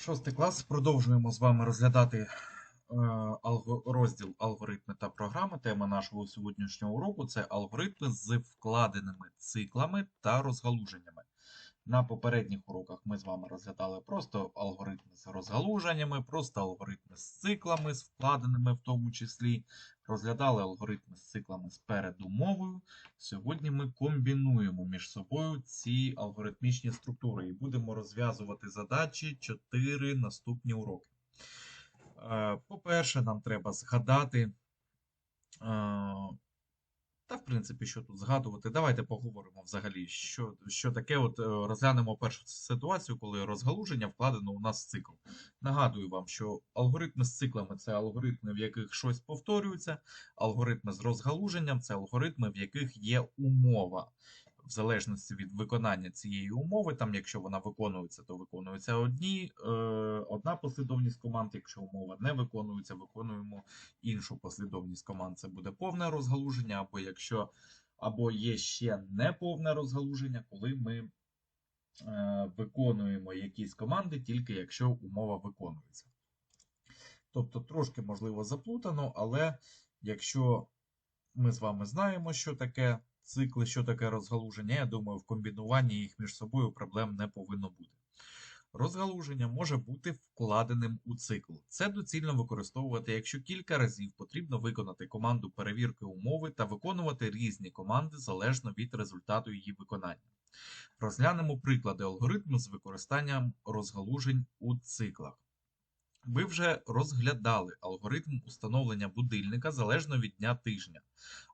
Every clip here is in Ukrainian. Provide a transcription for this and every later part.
Шостий клас. Продовжуємо з вами розглядати е, розділ алгоритми та програми. Тема нашого сьогоднішнього уроку це алгоритми з вкладеними циклами та розгалуженнями. На попередніх уроках ми з вами розглядали просто алгоритми з розгалуженнями, просто алгоритми з циклами, з вкладеними в тому числі. Розглядали алгоритми з циклами з передумовою. Сьогодні ми комбінуємо між собою ці алгоритмічні структури і будемо розв'язувати задачі 4 наступні уроки. Е, По-перше, нам треба згадати. Та, в принципі, що тут згадувати. Давайте поговоримо взагалі, що, що таке. От е, розглянемо першу ситуацію, коли розгалуження вкладено у нас в цикл. Нагадую вам, що алгоритми з циклами це алгоритми, в яких щось повторюється. Алгоритми з розгалуженням це алгоритми, в яких є умова. В залежності від виконання цієї умови, там, якщо вона виконується, то виконується одні, е, одна послідовність команд. Якщо умова не виконується, виконуємо іншу послідовність команд. Це буде повне розгалуження, або якщо або є ще неповне розгалуження, коли ми е, виконуємо якісь команди, тільки якщо умова виконується. Тобто трошки можливо заплутано, але якщо ми з вами знаємо, що таке цикли, що таке розгалуження, я думаю, в комбінуванні їх між собою проблем не повинно бути. Розгалуження може бути вкладеним у цикл. Це доцільно використовувати, якщо кілька разів потрібно виконати команду перевірки умови та виконувати різні команди залежно від результату її виконання. Розглянемо приклади алгоритму з використанням розгалужень у циклах. Ви вже розглядали алгоритм установлення будильника залежно від дня тижня.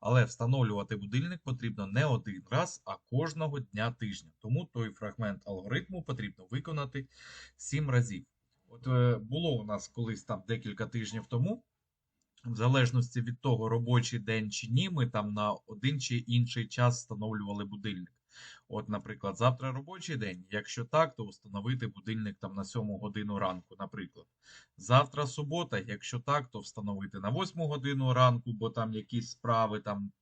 Але встановлювати будильник потрібно не один раз, а кожного дня тижня. Тому той фрагмент алгоритму потрібно виконати 7 разів. От е, було у нас колись там декілька тижнів тому. В залежності від того, робочий день чи ні, ми там на один чи інший час встановлювали будильник. От, наприклад, завтра робочий день. Якщо так, то встановити будильник там на 7 годину ранку, наприклад. Завтра субота, якщо так, то встановити на 8 годину ранку, бо там якісь справи там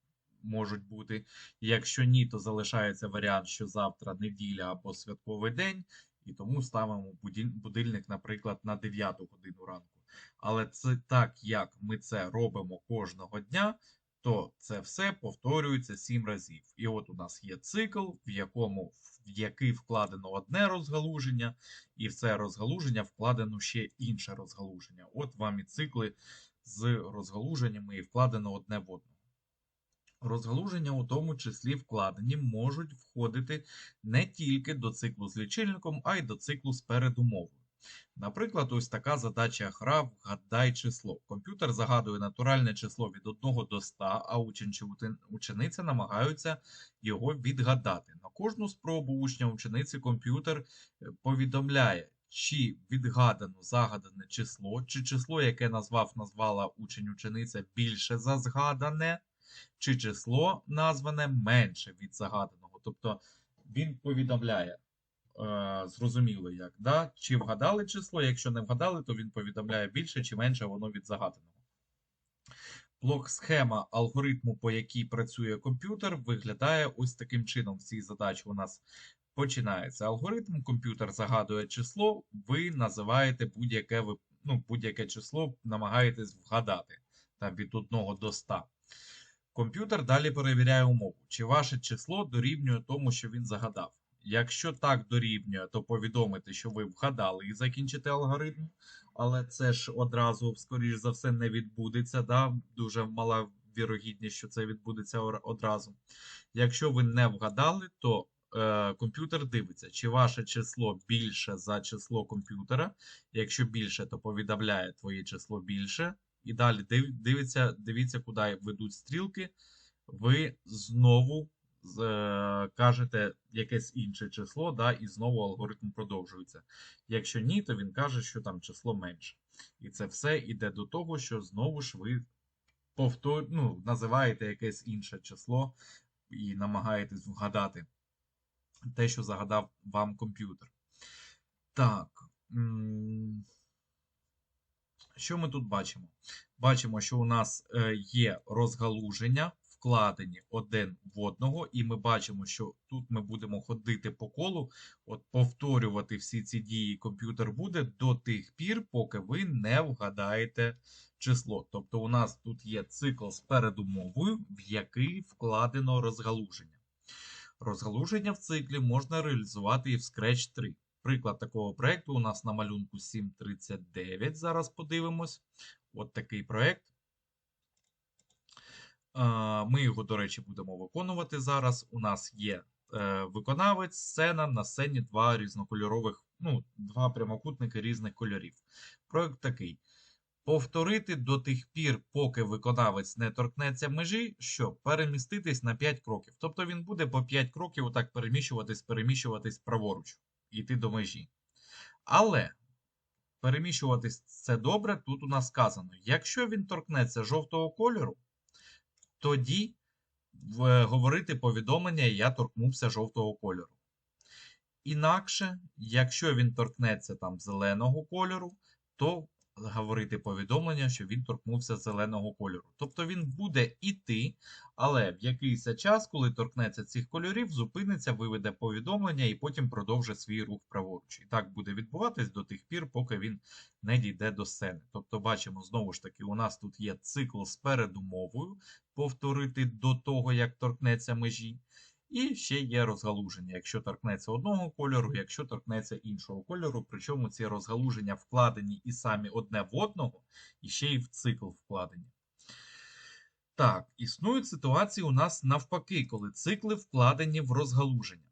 можуть бути. Якщо ні, то залишається варіант, що завтра неділя або святковий день, і тому ставимо будильник, наприклад, на 9 годину ранку. Але це так, як ми це робимо кожного дня, то це все повторюється 7 разів. І от у нас є цикл, в якому в який вкладено одне розгалуження, і в це розгалуження вкладено ще інше розгалуження. От вам і цикли з розгалуженнями і вкладено одне в одне. Розгалуження у тому числі вкладені можуть входити не тільки до циклу з лічильником, а й до циклу з передумовою. Наприклад, ось така задача гра «Вгадай число». Комп'ютер загадує натуральне число від 1 до 100, а учень чи учениця намагаються його відгадати. На кожну спробу учня учениці комп'ютер е, повідомляє, чи відгадано загадане число, чи число, яке назвав назвала учень учениця більше за згадане, чи число назване менше від загаданого. Тобто він повідомляє, зрозуміло як, да? чи вгадали число, якщо не вгадали, то він повідомляє більше чи менше воно від загаданого. Блок-схема алгоритму, по якій працює комп'ютер, виглядає ось таким чином. В цій задачі у нас починається алгоритм, комп'ютер загадує число, ви називаєте будь-яке ну, будь-яке число, намагаєтесь вгадати там, від 1 до 100. Комп'ютер далі перевіряє умову, чи ваше число дорівнює тому, що він загадав. Якщо так дорівнює, то повідомите, що ви вгадали і закінчите алгоритм, але це ж одразу, скоріш за все, не відбудеться. Да? Дуже мала вірогідність, що це відбудеться одразу. Якщо ви не вгадали, то е, комп'ютер дивиться, чи ваше число більше за число комп'ютера. Якщо більше, то повідомляє твоє число більше. І далі дивиться, дивіться, куди ведуть стрілки. Ви знову кажете якесь інше число, да, і знову алгоритм продовжується. Якщо ні, то він каже, що там число менше. І це все йде до того, що знову ж ви повтор... ну, називаєте якесь інше число і намагаєтесь вгадати те, що загадав вам комп'ютер. Так. Що ми тут бачимо? Бачимо, що у нас е, є розгалуження, вкладені один в одного, і ми бачимо, що тут ми будемо ходити по колу, от повторювати всі ці дії комп'ютер буде до тих пір, поки ви не вгадаєте число. Тобто у нас тут є цикл з передумовою, в який вкладено розгалуження. Розгалуження в циклі можна реалізувати і в Scratch 3. Приклад такого проєкту у нас на малюнку 739. Зараз подивимось. От такий проєкт. Е, Ми його, до речі, будемо виконувати зараз. У нас є е, виконавець, сцена, на сцені два різнокольорових, ну, два прямокутники різних кольорів. Проєкт такий. Повторити до тих пір, поки виконавець не торкнеться межі, що переміститись на 5 кроків. Тобто він буде по 5 кроків отак переміщуватись, переміщуватись праворуч, йти до межі. Але переміщуватись це добре, тут у нас сказано: якщо він торкнеться жовтого кольору, тоді говорити повідомлення Я торкнувся жовтого кольору. Інакше, якщо він торкнеться там зеленого кольору, то говорити повідомлення, що він торкнувся зеленого кольору. Тобто він буде іти, але в якийсь час, коли торкнеться цих кольорів, зупиниться, виведе повідомлення і потім продовжить свій рух праворуч. І так буде відбуватись до тих пір, поки він не дійде до сцени. Тобто, бачимо, знову ж таки, у нас тут є цикл з передумовою, повторити до того, як торкнеться межі. І ще є розгалуження, якщо торкнеться одного кольору, якщо торкнеться іншого кольору. Причому ці розгалуження вкладені і самі одне в одного, і ще й в цикл вкладені. Так, існують ситуації у нас навпаки, коли цикли вкладені в розгалуження.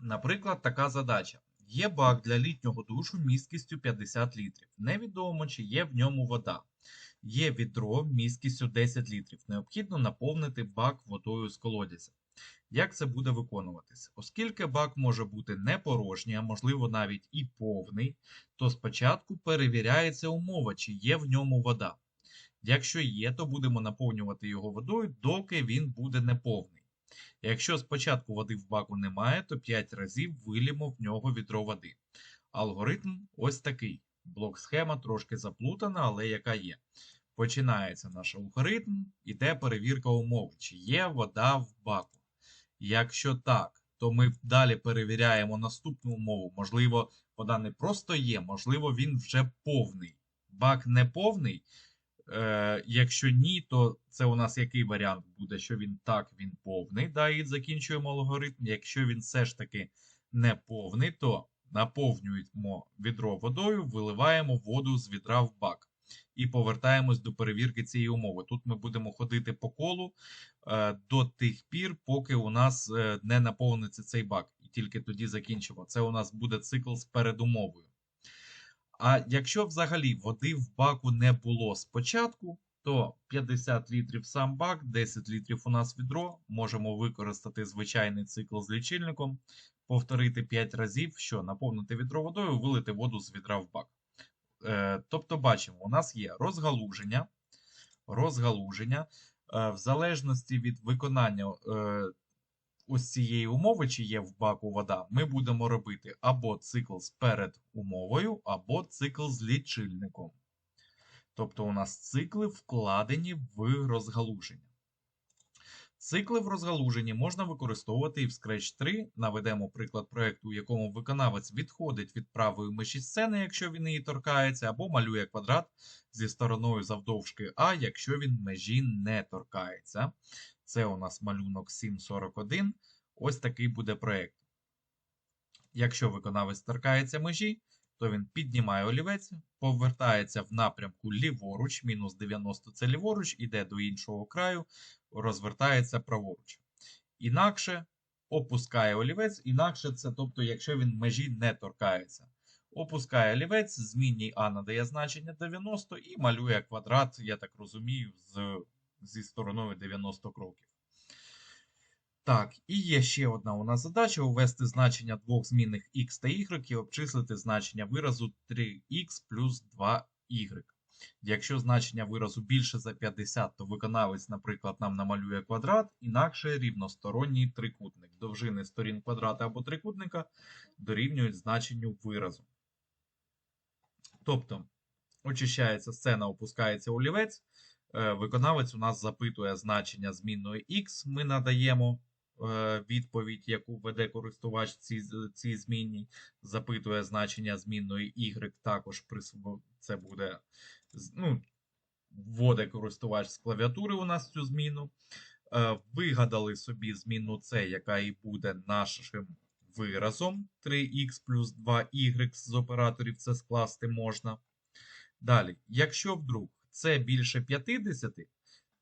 Наприклад, така задача. Є бак для літнього душу місткістю 50 літрів. Невідомо, чи є в ньому вода. Є відро місткістю 10 літрів. Необхідно наповнити бак водою з колодязя. Як це буде виконуватись? Оскільки бак може бути не порожній, а можливо навіть і повний, то спочатку перевіряється умова, чи є в ньому вода. Якщо є, то будемо наповнювати його водою, доки він буде неповний. Якщо спочатку води в баку немає, то 5 разів вилімо в нього відро води. Алгоритм ось такий. Блок-схема трошки заплутана, але яка є. Починається наш алгоритм, іде перевірка умови, чи є вода в баку. Якщо так, то ми далі перевіряємо наступну умову. Можливо, вода не просто є, можливо, він вже повний. Бак не повний. Е, якщо ні, то це у нас який варіант буде? Що він так, він повний. Да, і закінчуємо алгоритм. Якщо він все ж таки не повний, то наповнюємо відро водою, виливаємо воду з відра в бак. І повертаємось до перевірки цієї умови. Тут ми будемо ходити по колу е, до тих пір, поки у нас е, не наповниться цей бак. І тільки тоді закінчимо. Це у нас буде цикл з передумовою. А якщо взагалі води в баку не було спочатку, то 50 літрів сам бак, 10 літрів у нас відро. Можемо використати звичайний цикл з лічильником, повторити 5 разів, що наповнити відро водою, вилити воду з відра в бак. Е, тобто, бачимо, у нас є розгалуження. розгалуження. Е, в залежності від виконання е, ось цієї умови, чи є в баку вода, ми будемо робити або цикл з передумовою, або цикл з лічильником. Тобто у нас цикли вкладені в розгалуження. Цикли в розгалуженні можна використовувати і в Scratch 3. Наведемо приклад проєкту, у якому виконавець відходить від правої межі сцени, якщо він її торкається, або малює квадрат зі стороною завдовжки А, якщо він межі не торкається. Це у нас малюнок 741. Ось такий буде проєкт. Якщо виконавець торкається межі, то він піднімає олівець, повертається в напрямку ліворуч, мінус 90 це ліворуч, іде до іншого краю, розвертається праворуч. Інакше опускає олівець, інакше це, тобто, якщо він межі не торкається. Опускає олівець, змінній А надає значення 90 і малює квадрат, я так розумію, з, зі стороною 90 кроків. Так, і є ще одна у нас задача: увести значення двох змінних x та y і обчислити значення виразу 3x плюс 2y. Якщо значення виразу більше за 50, то виконавець, наприклад, нам намалює квадрат, інакше рівносторонній трикутник. Довжини сторін квадрата або трикутника дорівнюють значенню виразу. Тобто, очищається сцена, опускається олівець, Е, Виконавець у нас запитує значення змінної x. Ми надаємо відповідь, яку веде користувач цій, цій змінній. Запитує значення змінної y. Також присв- це буде ну, вводить користувач з клавіатури у нас цю зміну. Е, Вигадали собі зміну C, яка і буде нашим виразом. 3х плюс 2y з операторів це скласти можна. Далі, якщо вдруг це більше 50,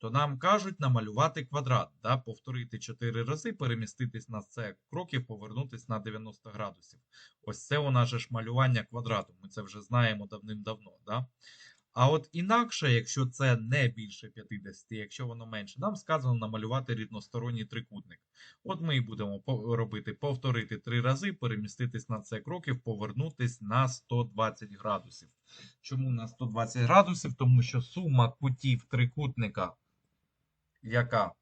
то нам кажуть намалювати квадрат, да? повторити 4 рази, переміститись на це кроків, повернутись на 90 градусів. Ось це у нас ж малювання квадрату. Ми це вже знаємо давним-давно. Да? А от інакше, якщо це не більше 50, якщо воно менше, нам сказано намалювати рівносторонній трикутник. От ми і будемо робити повторити 3 рази, переміститись на це кроків, повернутись на 120 градусів. Чому на 120 градусів? Тому що сума кутів трикутника, яка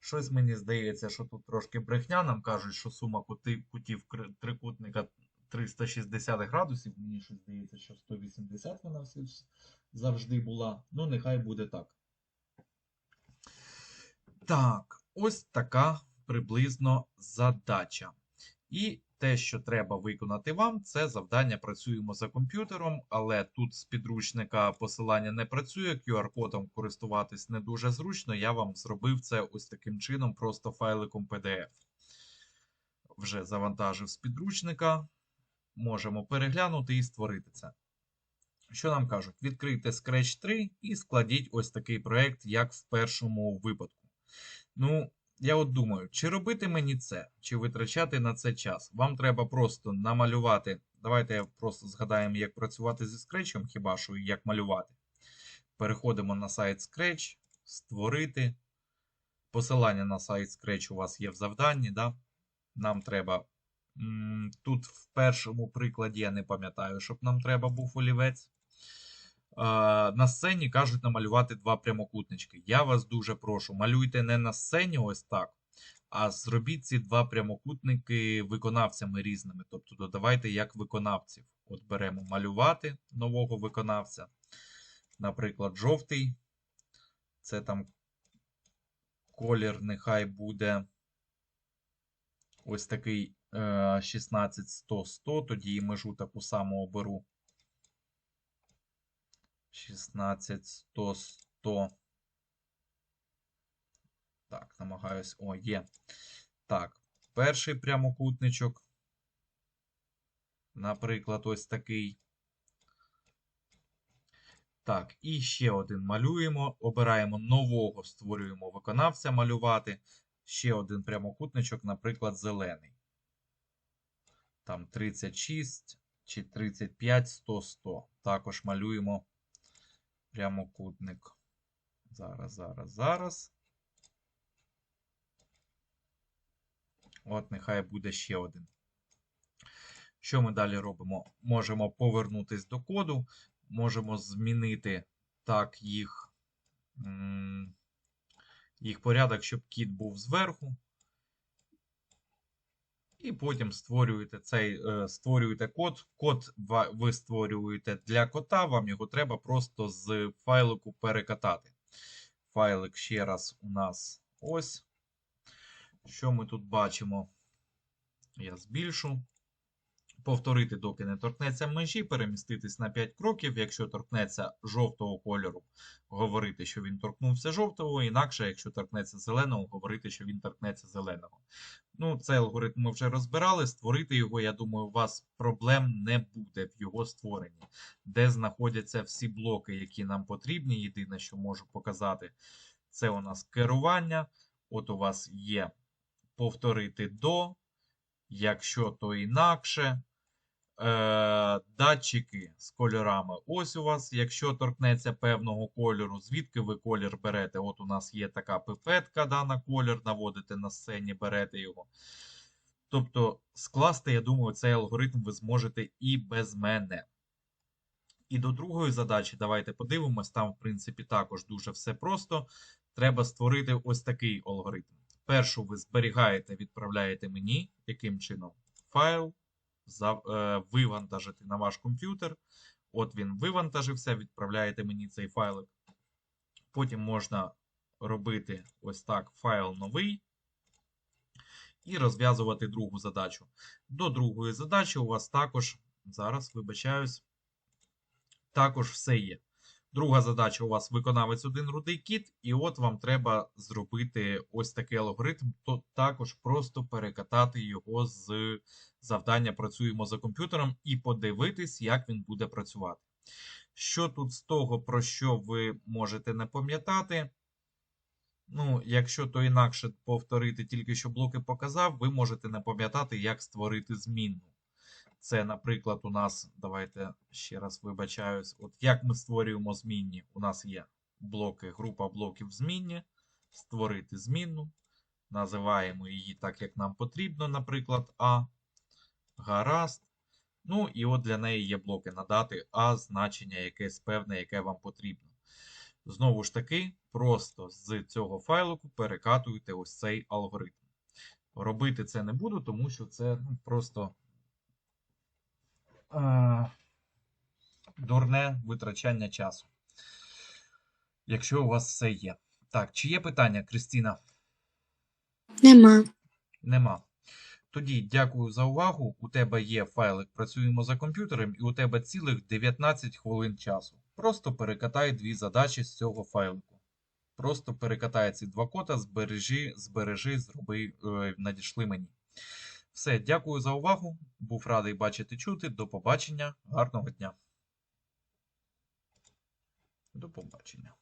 щось мені здається, що тут трошки брехня. Нам кажуть, що сума кутів трикутника 360 градусів. Мені щось здається, що 180 вона завжди була. Ну, нехай буде так. Так, ось така приблизно задача. І те, що треба виконати вам, це завдання працюємо за комп'ютером, але тут з підручника посилання не працює, QR-кодом користуватись не дуже зручно. Я вам зробив це ось таким чином, просто файликом PDF. Вже завантажив з підручника. Можемо переглянути і створити це. Що нам кажуть? Відкрийте Scratch 3 і складіть ось такий проєкт, як в першому випадку. Ну, я от думаю, чи робити мені це, чи витрачати на це час. Вам треба просто намалювати. Давайте просто згадаємо, як працювати зі Scratch, хіба що і як малювати. Переходимо на сайт Scratch, створити. Посилання на сайт Scratch у вас є в завданні. Да? Нам треба. Тут в першому прикладі я не пам'ятаю, щоб нам треба був олівець. Е, На сцені кажуть намалювати два прямокутнички. Я вас дуже прошу, малюйте не на сцені ось так, а зробіть ці два прямокутники виконавцями різними. Тобто додавайте як виконавців. От беремо малювати нового виконавця. Наприклад, жовтий. Це там колір, нехай буде ось такий е, 16 100 100 Тоді межу таку саму оберу. 16, 100, 100. Так, намагаюсь. О, є. Так, перший прямокутничок. Наприклад, ось такий. Так, і ще один малюємо. Обираємо нового, створюємо виконавця малювати. Ще один прямокутничок, наприклад, зелений. Там 36 чи 35, 100, 100. Також малюємо прямокутник. Зараз, зараз, зараз. От, нехай буде ще один. Що ми далі робимо? Можемо повернутися до коду, можемо змінити так їх, їх порядок, щоб кіт був зверху. І потім створюєте цей, е, створюєте код. Код ви створюєте для кота, вам його треба просто з файлику перекатати. Файлик ще раз у нас ось. Що ми тут бачимо? Я збільшу. Повторити, доки не торкнеться межі, переміститись на 5 кроків. Якщо торкнеться жовтого кольору, говорити, що він торкнувся жовтого, інакше, якщо торкнеться зеленого, говорити, що він торкнеться зеленого. Ну, цей алгоритм ми вже розбирали. Створити його, я думаю, у вас проблем не буде в його створенні. Де знаходяться всі блоки, які нам потрібні. Єдине, що можу показати, це у нас керування. От у вас є повторити до, якщо то інакше. Е, датчики з кольорами. Ось у вас, якщо торкнеться певного кольору, звідки ви колір берете? От у нас є така пипетка да, на колір, наводите на сцені, берете його. Тобто, скласти, я думаю, цей алгоритм ви зможете і без мене. І до другої задачі, давайте подивимось. Там, в принципі, також дуже все просто. Треба створити ось такий алгоритм. Першу ви зберігаєте, відправляєте мені, яким чином? Файл вивантажити на ваш комп'ютер. От він вивантажився, відправляєте мені цей файлик. Потім можна робити ось так файл новий і розв'язувати другу задачу. До другої задачі у вас також, зараз вибачаюсь, також все є. Друга задача у вас виконавець один рудий кіт, і от вам треба зробити ось такий алгоритм, то також просто перекатати його з завдання Працюємо за комп'ютером і подивитись, як він буде працювати. Що тут з того, про що ви можете не пам'ятати? Ну, якщо то інакше повторити тільки що блоки показав, ви можете не пам'ятати, як створити змінну. Це, наприклад, у нас, давайте ще раз вибачаюсь, от як ми створюємо змінні. У нас є блоки, група блоків змінні, створити змінну. Називаємо її так, як нам потрібно, наприклад, А. Гаразд. Ну, і от для неї є блоки надати А значення якесь певне, яке вам потрібно. Знову ж таки, просто з цього файлику перекатуєте ось цей алгоритм. Робити це не буду, тому що це ну, просто е, дурне витрачання часу. Якщо у вас все є. Так, чи є питання, Кристина? Нема. Нема. Тоді дякую за увагу. У тебе є файлик Працюємо за комп'ютером, і у тебе цілих 19 хвилин часу. Просто перекатай дві задачі з цього файлику. Просто перекатай ці два кота, збережи, збережи, зроби, е, надішли мені. Все, дякую за увагу. Був радий бачити чути. До побачення. Гарного дня. До побачення.